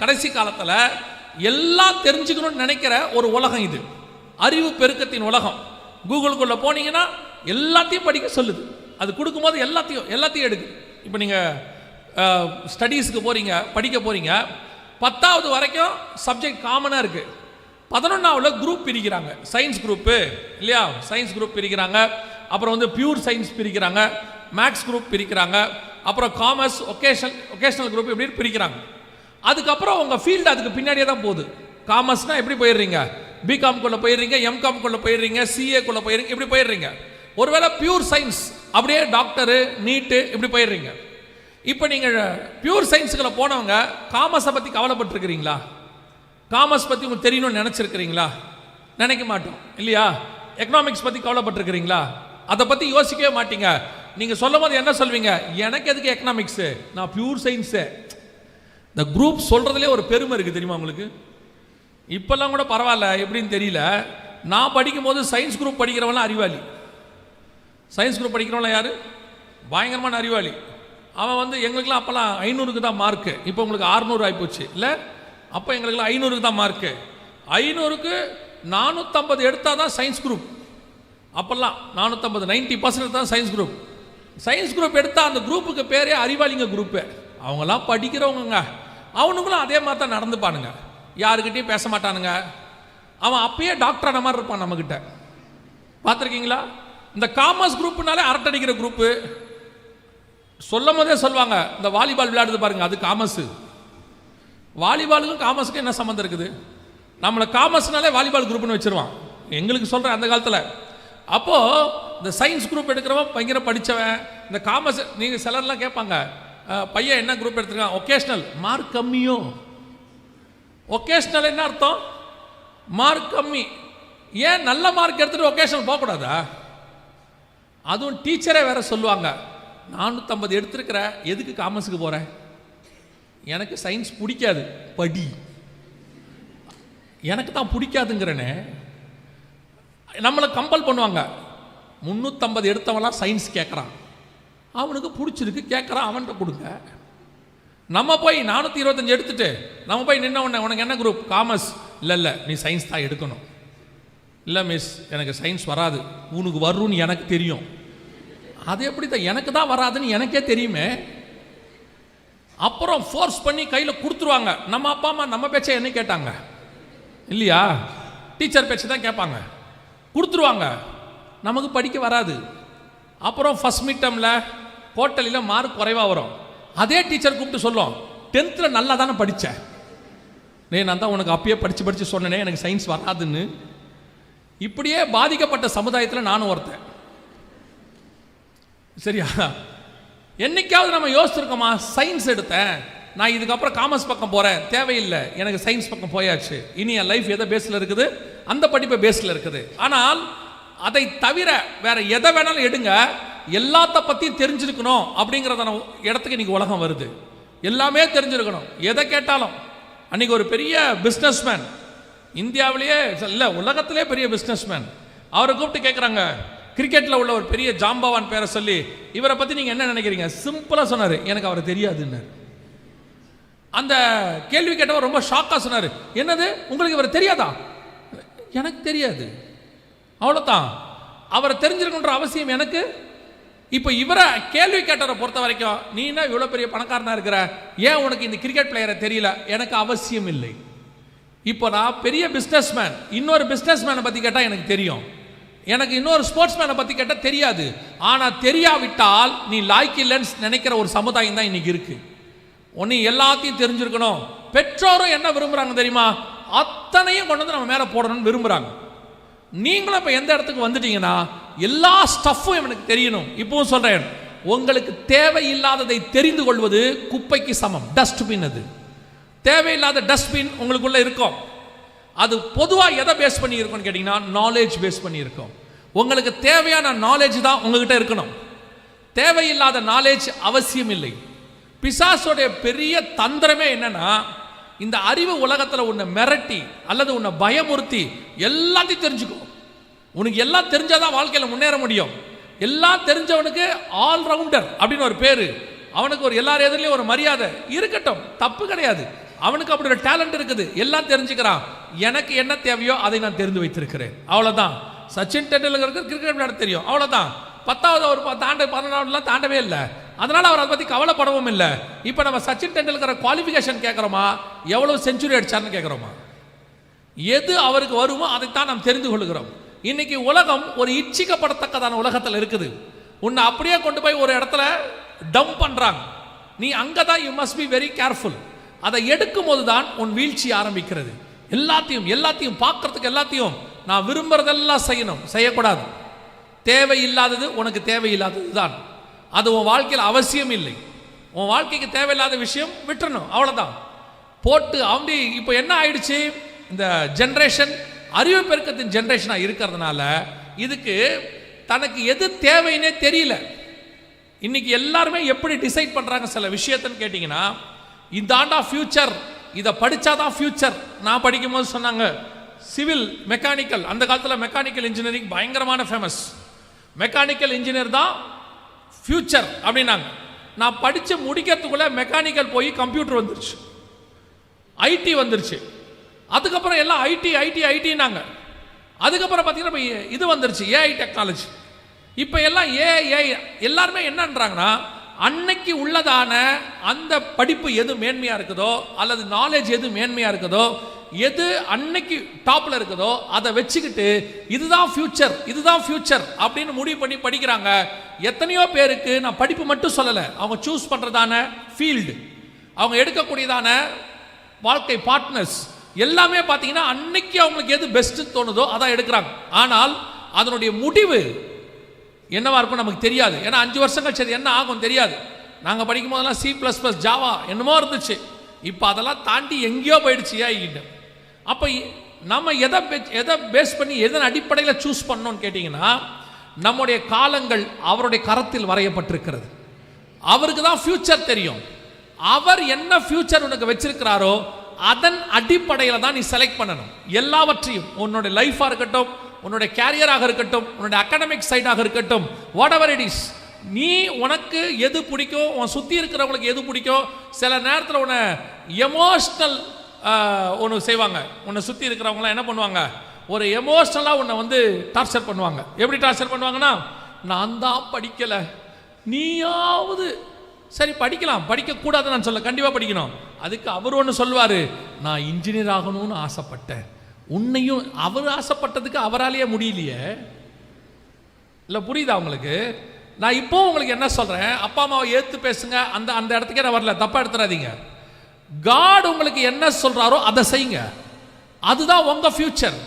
கடைசி காலத்தில் எல்லாம் தெரிஞ்சுக்கணும்னு நினைக்கிற ஒரு உலகம் இது. அறிவு பெருக்கத்தின் உலகம். கூகுளுக்குள்ளே போனீங்கன்னா எல்லாத்தையும் படிக்க சொல்லுது. அது கொடுக்கும்போது எல்லாத்தையும் எல்லாத்தையும் எடுக்கு. இப்போ நீங்கள் ஸ்டடீஸுக்கு போகிறீங்க படிக்க போகிறீங்க பத்தாவது வரைக்கும் சப்ஜெக்ட் காமனாக இருக்குது பதினொன்றாவில் குரூப் பிரிக்கிறாங்க. சயின்ஸ் குரூப்பு இல்லையா? சயின்ஸ் குரூப் பிரிக்கிறாங்க. அப்புறம் வந்து பியூர் சயின்ஸ் பிரிக்கிறாங்க. மேக்ஸ் குரூப் பிரிக்கிறாங்க. அப்புறம் காமர்ஸ் ஒகேஷன் ஒகேஷனல் குரூப் இப்படி பிரிக்கிறாங்க. அதுக்கப்புறம் உங்கள் ஃபீல்டு அதுக்கு பின்னாடியே தான் போகுது. காமர்ஸ்னால் எப்படி போயிடுறீங்க? பிகாம்குள்ளே போயிடுறீங்க எம்காம்குள்ளே போயிடுறீங்க சிஏக்குள்ளே போயிடுறீங்க இப்படி போயிடுறீங்க. ஒருவேளை பியூர் சயின்ஸ் அப்படியே டாக்டரு நீட்டு இப்படி போயிடுறீங்க. இப்போ நீங்கள் பியூர் சயின்ஸுக்குள்ள போனவங்க காமர்ஸை பற்றி கவலைப்பட்டிருக்கிறீங்களா? காமர்ஸ் பற்றி உங்களுக்கு தெரியணும்னு நினச்சிருக்கிறீங்களா? நினைக்க மாட்டோம் இல்லையா? எக்கனாமிக்ஸ் பற்றி கவலைப்பட்டிருக்கிறீங்களா? அதை பற்றி யோசிக்கவே மாட்டீங்க. நீங்கள் சொல்லும் போது என்ன சொல்வீங்க? எனக்கு எதுக்கு எக்கனாமிக்ஸு நான் பியூர் சயின்ஸு இந்த குரூப் சொல்கிறதுலே ஒரு பெருமை இருக்குது தெரியுமா உங்களுக்கு? இப்போல்லாம் கூட பரவாயில்ல எப்படின்னு தெரியல. நான் படிக்கும்போது சயின்ஸ் குரூப் படிக்கிறவன்லாம் அறிவாளி. சயின்ஸ் குரூப் படிக்கிறவன்லாம் யார்? பயங்கரமான அறிவாளி. அவன் வந்து எங்களுக்கெல்லாம் அப்போல்லாம் ஐநூறுக்கு தான் மார்க்கு இப்போ உங்களுக்கு அறுநூறு ஆகிப்போச்சு இல்லை? அப்போ எங்களுக்கெல்லாம் ஐநூறுக்கு தான் மார்க்கு ஐநூறுக்கு நானூற்றம்பது எடுத்தால் தான் சயின்ஸ் குரூப் அப்போல்லாம் நானூற்றம்பது நைன்ட்டி பர்சன்ட் தான் சயின்ஸ் குரூப் சயின்ஸ் குரூப் எடுத்தால் அந்த குரூப்புக்கு பேரே அறிவாளிங்க குரூப்பு அவங்கெல்லாம் படிக்கிறவங்கங்க. அவனுங்களும் அதே மாதிரி தான் நடந்துப்பானுங்க. யாருக்கிட்டையும் பேச மாட்டானுங்க. அவன் அப்பயே டாக்டரான மாதிரி இருப்பான் நம்மக்கிட்ட பார்த்துருக்கீங்களா? இந்த காமர்ஸ் குரூப்னாலே அரட்டடிக்கிற குரூப்பு சொல்லும் போதே சொல்லுவாங்க இந்த வாலிபால் விளையாடுது பாருங்க அது காமர்ஸு வாலிபாலுக்கும் காமர்ஸுக்கும் என்ன சம்மந்தம் இருக்குது? நம்மளை காமர்ஸ்னாலே வாலிபால் குரூப்னு வச்சிருவான். எங்களுக்கு சொல்கிறேன் அந்த காலத்தில். அப்போது இந்த சயின்ஸ் குரூப் எடுக்கிறவன் பயங்கர படித்தவன் இந்த காமர்ஸ் நீங்கள் சிலர்லாம் கேட்பாங்க பையன் என்ன குரூப் எடுத்திருக்கான்? Vocational mark கம்மியோ. ஒகேஷ்னல் என்ன அர்த்தம்? மார்க் கம்மி. ஏன் நல்ல மார்க் எடுத்துட்டு ஒகேஷனல் போகக்கூடாதா? அதுவும் டீச்சரே வேற சொல்லுவாங்க. நானூற்றம்பது எடுத்திருக்கிற எதுக்கு காமர்ஸுக்கு போகிறேன் எனக்கு சயின்ஸ் பிடிக்காது. படி. எனக்கு தான் பிடிக்காதுங்கிறனே. நம்மளை கம்பல் பண்ணுவாங்க. முந்நூற்றம்பது எடுத்தவன்லாம் சயின்ஸ் கேட்குறான் அவனுக்கு பிடிச்சிருக்கு கேட்குறான் அவன்கிட்ட கொடுங்க. நம்ம போய் நானூற்றி இருபத்தஞ்சி எடுத்துட்டு நம்ம போய் நின்ன உடனே உனக்கு என்ன குரூப் காமர்ஸ் இல்லை இல்லை நீ சயின்ஸ் தான் எடுக்கணும். இல்லை மிஸ் எனக்கு சயின்ஸ் வராது. உனக்கு வரும்னு எனக்கு தெரியும். அது எப்படி தான் எனக்கு தான் வராதுன்னு எனக்கே தெரியுமே. அப்புறம் ஃபோர்ஸ் பண்ணி கையில் கொடுத்துருவாங்க. நம்ம அப்பா அம்மா நம்ம பேச்சை என்ன கேட்டாங்க. இல்லையா? டீச்சர் பேச்சு தான் கேட்பாங்க. கொடுத்துருவாங்க. நமக்கு படிக்க வராது. அப்புறம் ஃபஸ்ட் மிட் டேர்மில் மார்க் குறைவாக வரும். அதே டீச்சர் கூப்பிட்டு சொல்லும் டென்த்தில் நல்லா தானே படித்தேன் நீ நான் தான் உனக்கு அப்பயே படித்து படித்து சொன்னேனே எனக்கு சயின்ஸ் வராதுன்னு. இப்படியே பாதிக்கப்பட்ட சமுதாயத்தில் நானும் ஒருத்தன். சரியா? என்னைக்காவது நம்ம யோசிச்சிருக்கோமா சயின்ஸ் எடுத்தேன் நான் இதுக்கப்புறம் காமர்ஸ் பக்கம் போகிறேன் தேவையில்லை எனக்கு சயின்ஸ் பக்கம் போயாச்சு. இனி என் லைஃப் எதை பேஸில் இருக்குது? அந்த படிப்பை பேஸில் இருக்குது. ஆனால் அதை தவிர வேற எதை வேணாலும் எடுங்க எல்லாத்த பற்றியும் தெரிஞ்சிருக்கணும் அப்படிங்கிறதான இடத்துக்கு இன்றைக்கி உலகம் வருது. எல்லாமே தெரிஞ்சிருக்கணும். எதை கேட்டாலும். அன்னைக்கு ஒரு பெரிய பிஸ்னஸ்மேன் இந்தியாவிலேயே இல்லை உலகத்திலே பெரிய பிஸ்னஸ்மேன் அவரை கூப்பிட்டு கேட்குறாங்க கிரிக்கெட்டில் உள்ள ஒரு பெரிய ஜாம்பவான் பேரை சொல்லி இவரை பற்றி நீங்கள் என்ன நினைக்கிறீங்க? சிம்பிளாக சொன்னார். எனக்கு அவரை தெரியாதுன்னாரு. அந்த கேள்வி கேட்டவர் ரொம்ப ஷாக்காக சொன்னார். என்னது? உங்களுக்கு இவரை தெரியாதா? எனக்கு தெரியாது. அவ்வளோதான் அவரை தெரிஞ்சிருக்கின்ற அவசியம் எனக்கு இப்போ இவரை கேள்வி கேட்டவரை பொறுத்த வரைக்கும் நீ என்ன இவ்வளோ பெரிய பணக்காரனாக இருக்கிற? ஏன் உனக்கு இந்த கிரிக்கெட் பிளேயரை தெரியல? எனக்கு அவசியம் இல்லை. இப்போ நான் பெரிய பிஸ்னஸ்மேன் இன்னொரு பிஸ்னஸ்மேனை பற்றி கேட்டால் எனக்கு தெரியும். எனக்கு இன்னொரு ஸ்போர்ட்ஸ்மேனை பற்றி கேட்டால் தெரியாது. ஆனால் தெரியாவிட்டால் நீ லாய்க்கு இல்லைன்னு நினைக்கிற ஒரு சமுதாயம் தான் இன்னைக்கு இருக்குது ஒன்று எல்லாத்தையும் தெரிஞ்சிருக்கணும். பெற்றோரும் என்ன விரும்புகிறாங்க தெரியுமா? அத்தனையும் கொண்டு வந்து நம்ம மேலே போடணும்னு விரும்புகிறாங்க நீங்களும் இப்போ எந்த இடத்துக்கு வந்துட்டீங்கன்னா எல்லா ஸ்டஃப்பும் இவனுக்கு தெரியணும். இப்பவும் சொல்கிறேன் உங்களுக்கு தேவையில்லாததை தெரிந்து கொள்வது குப்பைக்கு சமம் டஸ்ட்பின் அது. தேவையில்லாத டஸ்ட்பின் உங்களுக்குள்ள இருக்கும். அது பொதுவாக எதை பேஸ் பண்ணி இருக்கும்னு கேட்டிங்கன்னா நாலேஜ் பேஸ் பண்ணி இருக்கும் உங்களுக்கு தேவையான நாலேஜ் தான் உங்ககிட்ட இருக்கணும். தேவையில்லாத நாலேஜ் அவசியம் இல்லை பிசாசோடைய பெரிய தந்திரமே என்னன்னா இந்த அறிவு உலகத்தில் உன்னை மிரட்டி அல்லது உன்னை பயமுறுத்தி எல்லாத்தையும் தெரிஞ்சுக்கும் உனக்கு எல்லாம் தெரிஞ்சாதான் வாழ்க்கையில் முன்னேற முடியும். எல்லாம் தெரிஞ்சவனுக்கு ஆல்ரவுண்டர் அப்படின்னு ஒரு பேர். அவனுக்கு ஒரு எல்லார் எதிரிலையும் ஒரு மரியாதை இருக்கட்டும் தப்பு கிடையாது. அவனுக்கு அப்படி ஒரு டேலண்ட் இருக்குது. எல்லாம் தெரிஞ்சுக்கிறான். எனக்கு என்ன தேவையோ அதை நான் தெரிந்து வைத்திருக்கிறேன். அவ்வளோதான் சச்சின் டெண்டுல்கருக்கு கிரிக்கெட் விளையாட தெரியும்? அவ்வளோதான் பத்தாவது ஒரு தாண்ட பதினொன்றாவதுலாம் தாண்டவே இல்லை. அதனால் அவர் அதை பற்றி கவலைப்படவும் இல்லை. இப்போ நம்ம சச்சின் டெண்டுல்கரை குவாலிஃபிகேஷன் கேட்குறோமா எவ்வளவு செஞ்சுரி அடிச்சார்னு கேட்குறோமா எது அவருக்கு வருமோ அதைத்தான் நாம் தெரிந்து கொள்கிறோம். இன்னைக்கு உலகம் ஒரு இச்சிக்கப்படத்தக்கதான உலகத்தில் இருக்குது. உன்னை அப்படியே கொண்டு போய் ஒரு இடத்துல டம்ப் பண்ணுறாங்க நீ அங்கே தான் you must be very careful அதை எடுக்கும் போது தான் உன் வீழ்ச்சி ஆரம்பிக்கிறது. எல்லாத்தையும் எல்லாத்தையும் பார்க்கறதுக்கு எல்லாத்தையும் நான் விரும்புறதெல்லாம் செய்யணும். செய்யக்கூடாது. தேவையில்லாதது உனக்கு தேவையில்லாதது தான் அது உன் வாழ்க்கையில் அவசியம் இல்லை. உன் வாழ்க்கைக்கு தேவையில்லாத விஷயம் விட்டுறணும். அவ்வளோதான் போட்டு அப்படி இப்போ என்ன ஆயிடுச்சு? இந்த ஜென்ரேஷன் அறிவு பெருக்கத்தின் ஜென்ரேஷனாக இருக்கிறதுனால இதுக்கு தனக்கு எது தேவைன்னே தெரியல. இன்னைக்கு எல்லாருமே எப்படி டிசைட் பண்ணுறாங்க சில விஷயத்தன்னு கேட்டிங்கன்னா இந்த ஆண்டா ஃபியூச்சர் இதை படிச்சாதான் ஃபியூச்சர் நான் படிக்கும்போது சொன்னாங்க சிவில் மெக்கானிக்கல் அந்த காலத்தில் மெக்கானிக்கல் இன்ஜினியரிங் பயங்கரமான ஃபேமஸ் மெக்கானிக்கல் இன்ஜினியர் தான் ஃபியூச்சர் அப்படின்னாங்க. நான் படித்து முடிக்கிறதுக்குள்ளே மெக்கானிக்கல் போய் கம்ப்யூட்டர் வந்துருச்சு. ஐடி வந்துருச்சு. அதுக்கப்புறம் எல்லாம் ஐடி ஐடி ஐடினாங்க அதுக்கப்புறம் பார்த்தீங்கன்னா இப்ப இது வந்துருச்சு ஏஐ டெக்னாலஜி இப்போ எல்லாம் ஏஐ எல்லாருமே என்னன்றாங்கன்னா அன்னைக்கு உள்ளதான அந்த படிப்பு எது மேன்மையாக இருக்குதோ அல்லது நாலேஜ் எது மேன்மையாக இருக்குதோ எது அன்னைக்கு டாப்பில் இருக்குதோ அதை வச்சுக்கிட்டு இதுதான் ஃபியூச்சர் இதுதான் ஃபியூச்சர் அப்படின்னு முடிவு பண்ணி படிக்கிறாங்க. எத்தனையோ பேருக்கு நான் படிப்பு மட்டும் சொல்லலை. அவங்க சூஸ் பண்ணுறதான ஃபீல்டு அவங்க எடுக்கக்கூடியதான வாழ்க்கை பார்ட்னர்ஸ் எல்லாமே பார்த்தீங்கன்னா அன்னைக்கு அவங்களுக்கு எது பெஸ்ட்டு தோணுதோ அதான் எடுக்கிறாங்க. ஆனால் அதனுடைய முடிவு என்னவா இருக்கும் நமக்கு தெரியாது. ஏன்னா அஞ்சு வருஷம் கழிச்சு அது என்ன ஆகும் தெரியாது. நாங்கள் படிக்கும் போதெல்லாம் சி ப்ளஸ் ப்ளஸ் ஜாவா என்னமோ இருந்துச்சு. இப்போ அதெல்லாம் தாண்டி எங்கேயோ போயிடுச்சு ஏஐக்கிட்ட அப்போ நம்ம எதை எதை பேஸ் பண்ணி எதன் அடிப்படையில் சூஸ் பண்ணோன்னு கேட்டிங்கன்னா நம்முடைய காலங்கள் அவருடைய கரத்தில் வரையப்பட்டிருக்கிறது. அவருக்கு தான் ஃபியூச்சர் தெரியும். அவர் என்ன ஃபியூச்சர் உனக்கு வச்சிருக்கிறாரோ அதன் அடிப்படையில் தான் நீ செலக்ட் பண்ணணும். எல்லாவற்றையும் உன்னுடைய லைஃபாக இருக்கட்டும் உன்னுடைய கேரியராக இருக்கட்டும் உன்னுடைய அகாடமிக் சைடாக இருக்கட்டும் வாட் எவர் இட் இஸ் நீ உனக்கு எது பிடிக்கும் உன் சுற்றி இருக்கிறவங்களுக்கு எது பிடிக்கும் சில நேரத்தில் உன்னை எமோஷ்னல் ஒன்று செய்வாங்க. உன்னை சுற்றி இருக்கிறவங்களாம் என்ன பண்ணுவாங்க? ஒரு எமோஷ்னலாக உன்னை வந்து டார்ச்சர் பண்ணுவாங்க. எப்படி டார்ச்சர் பண்ணுவாங்கன்னா நான் தான் படிக்கலை. நீயாவது சரி படிக்கலாம். படிக்கக்கூடாது நான் சொல்ல கண்டிப்பாக படிக்கணும். அதுக்கு அவர் ஒன்று சொல்வார் நான் இன்ஜினியர் ஆகணும்னு ஆசைப்பட்டேன். உன்னையும் அவர் ஆசைப்பட்டதுக்கு அவராலேயே முடியலையே. இல்லை புரியுதா உங்களுக்கு? நான் இப்போ உங்களுக்கு என்ன சொல்கிறேன் அப்பா அம்மாவை ஏற்று பேசுங்க. அந்த அந்த இடத்துக்கே நான் வரல. தப்பாக எடுத்துறாதீங்க. காட் உங்களுக்கு என்ன சொல்கிறாரோ அதை செய்யுங்க. அதுதான் உங்கள் ஃபியூச்சர்